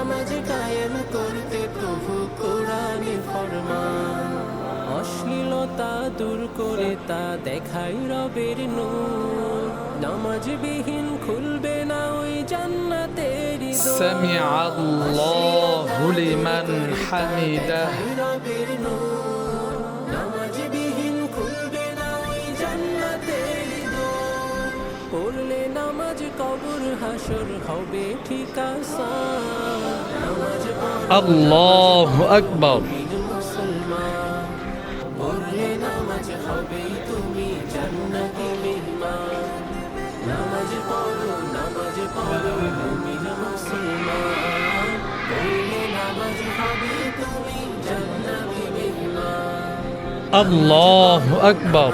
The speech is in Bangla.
নামাজ কায়েম করতে প্রভু কোরআনে ফরমান অশ্লীলতা দূর করে তা দেখাই রবের নূর নামাজ বিহীন খুলবে না ওই জান্নাতের سمع الله لمن حمده পড়লে নামাজ কবর হাসর হবে ঠিক আল্লাহ আকবর। পড়লে নামাজ হবেই তুমি জান্নাতি মেহমান। নামাজ পড়ো নামাজ পড়ো মুমিন মুসলমান। পড়লে নামাজ হবে তুমি জান্নাতি মেহমান। আল্লাহ আকবর।